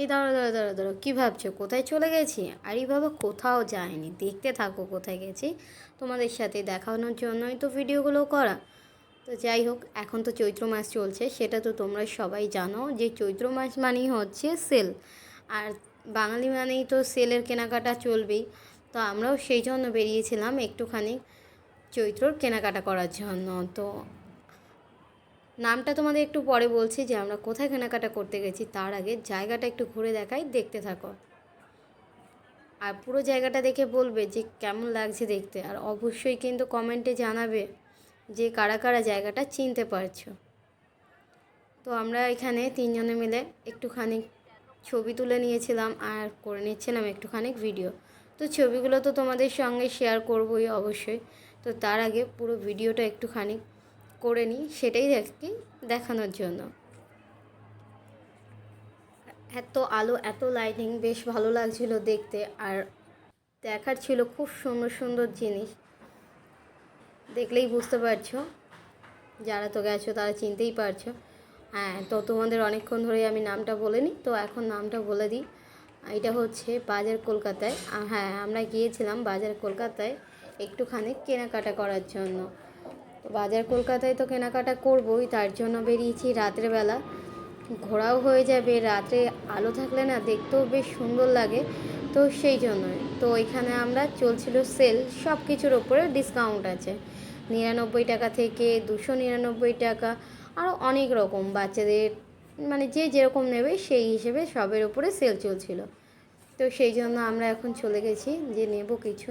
এই দাঁড়ো দাঁড়ো দাঁড়ো দাঁড়ো কী ভাবছ? কোথায় চলে গেছি? আরে বাবা, কোথাও যায়নি দেখতে থাকো কোথায় গেছি। তোমাদের সাথে দেখানোর জন্যই তো ভিডিওগুলো করা। তো যাই হোক, এখন তো চৈত্র মাস চলছে, সেটা তো তোমরা সবাই জানো যে চৈত্র মাস মানেই হচ্ছে সেল। আর বাঙালি মানেই তো সেলের কেনাকাটা চলবেই। তো আমরাও সেই জন্য বেরিয়েছিলাম একটুখানি চৈত্রর কেনাকাটা করার জন্য। তো নামটা তোমাদের একটু পরে বলছি যে আমরা কোথায় কেনাকাটা করতে গেছি, তার আগে জায়গাটা একটু ঘুরে দেখাই, দেখতে থাকো। আর পুরো জায়গাটা দেখে বলবে যে কেমন লাগছে দেখতে, আর অবশ্যই কিন্তু কমেন্টে জানাবে যে কারা কারা জায়গাটা চিনতে পারছ। তো আমরা এখানে তিনজনে মিলে একটুখানি ছবি তুলে নিয়েছিলাম আর করে নিচ্ছিলাম একটুখানি ভিডিও। তো ছবিগুলো তো তোমাদের সঙ্গে শেয়ার করবই অবশ্যই। তো তার আগে পুরো ভিডিওটা একটুখানি করে নিই, সেটাই দেখি দেখানোর জন্য। এত আলো, এত লাইটিং বেশ ভালো লাগছিল দেখতে। আর দেখার ছিল খুব সুন্দর সুন্দর জিনিস। দেখলেই বুঝতে পারছ, যারা তো গেছো তারা চিনতেই পারছ। হ্যাঁ তো তোমাদের অনেকক্ষণ ধরে আমি নামটা বলে নিই। তো এখন নামটা বলে দিই। এটা হচ্ছে বাজার কলকাতায়। হ্যাঁ আমরা গিয়েছিলাম বাজার কলকাতায় একটুখানি কেনাকাটা করার জন্য। বাজার কলকাতায় তো কেনাকাটা করবোই, তার জন্য বেরিয়েছি রাত্রেবেলা। ঘোরাও হয়ে যাবে, রাত্রে আলো থাকলে না দেখতেও বেশ সুন্দর লাগে, তো সেই জন্যই। তো এখানে আমরা চলছিল সেল সব কিছুর ওপরে ডিসকাউন্ট আছে। নিরানব্বই টাকা থেকে দুশো নিরানব্বই টাকা আরও অনেক রকম বাচ্চাদের মানে যে যেরকম নেবে সেই হিসেবে সবের ওপরে সেল চলছিল। তো সেই জন্য আমরা এখন চলে গেছি, যে নেব কিছু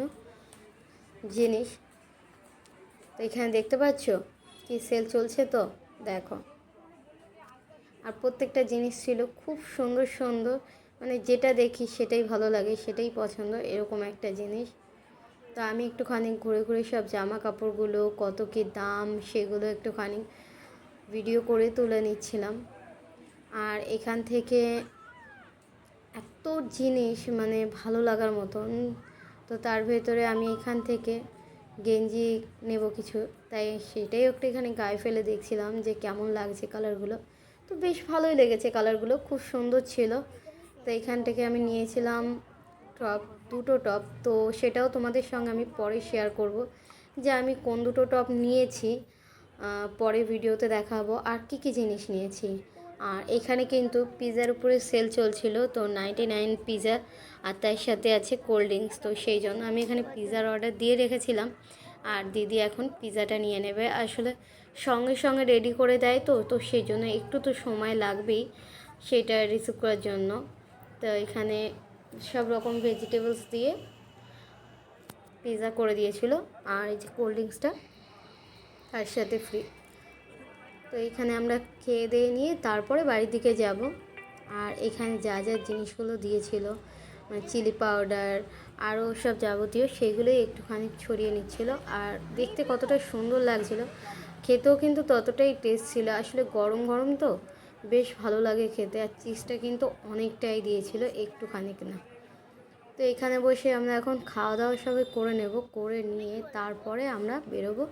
জিনিস। তো এখানে দেখতে পাচ্ছ? কি সেল চলছে তো? দেখো। আর প্রত্যেকটা জিনিস ছিল খুব সুন্দর সুন্দর। মানে যেটা দেখি সেটাই ভালো লাগে, সেটাই পছন্দ, এরকম একটা জিনিস। তো আমি একটুখানি ঘুরে ঘুরে সব জামা কাপড়গুলো কত কী দাম, সেগুলো একটুখানি ভিডিও করে তুলে নিচ্ছিলাম। আর এখান থেকে এত জিনিস মানে ভালো লাগার মতন। তো তার ভেতরে আমি এখান থেকে গেঞ্জি নেব কিছু, তাই সেটাই একটু এখানে গায়ে ফেলে দেখছিলাম যে কেমন লাগছে কালারগুলো তো বেশ ভালোই লেগেছে কালারগুলো খুব সুন্দর ছিল। তো এখান থেকে আমি নিয়েছিলাম টপ দুটো টপ তো সেটাও তোমাদের সঙ্গে আমি পরে শেয়ার করব যে আমি কোন দুটো টপ নিয়েছি। পরে ভিডিওতে দেখাবো। আর কি কি জিনিস নিয়েছি? আর এখানে কিন্তু পিৎজার উপরে সেল চলছিল, তো নাইনটি নাইন পিৎজা আর তার সাথে আছে কোল্ড ড্রিঙ্কস তো সেই জন্য আমি এখানে পিৎজার অর্ডার দিয়ে রেখেছিলাম। আর দিদি এখন পিৎজাটা নিয়ে নেবে। আসলে সঙ্গে সঙ্গে রেডি করে দেয় তো তো সেই জন্য একটু তো সময় লাগবেই সেটা রিসিভ করার জন্য। তো এখানে সব রকম ভেজিটেবলস দিয়ে পিৎজা করে দিয়েছিল। আর এই যে কোল্ড ড্রিঙ্কসটা তার সাথে ফ্রি তো এখানে আমরা খেয়ে দিয়ে নিয়ে তারপরে বাড়ির দিকে যাব। আর এখানে যা যা জিনিসগুলো দিয়েছিল মানে চিলি পাউডার আরও সব যাবতীয়, সেগুলোই একটুখানি ছড়িয়ে নিচ্ছিল। আর দেখতে কতটা সুন্দর লাগছিল। খেতেও কিন্তু ততটাই টেস্ট ছিল। আসলে গরম গরম তো, বেশ ভালো লাগে খেতে। আর চিজটা কিন্তু অনেকটাই দিয়েছিল একটুখানি না। তো এখানে বসে আমরা এখন খাওয়া দাওয়া সবাই করে নেব। করে নিয়ে তারপরে আমরা বেরোবো।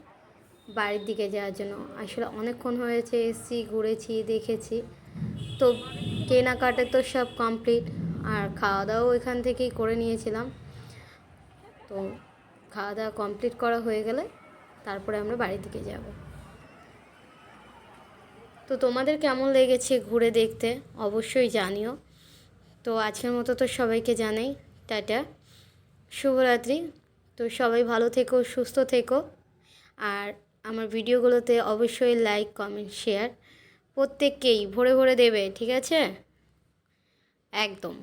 বাড়ির দিকে যাওয়ার জন্য। আসলে অনেকক্ষণ হয়েছে, এসছি, ঘুরেছি, দেখেছি। তো কেনাকাটা তো সব কমপ্লিট আর খাওয়া দাওয়াও এখান থেকেই করে নিয়েছিলাম। তো খাওয়া দাওয়া কমপ্লিট করা হয়ে গেলে তারপরে আমরা বাড়ির দিকে যাব। তো তোমাদের কেমন লেগেছে ঘুরে দেখতে? অবশ্যই জানিও। তো আজকের মতো তো সবাইকে জানাই, টাটা। শুভরাত্রি। তো সবাই ভালো থেকো, সুস্থ থেকো। আর আমার ভিডিওগুলোতে অবশ্যই লাইক কমেন্ট শেয়ার প্রত্যেককেই ভরে ভরে দেবে ঠিক আছে? একদম।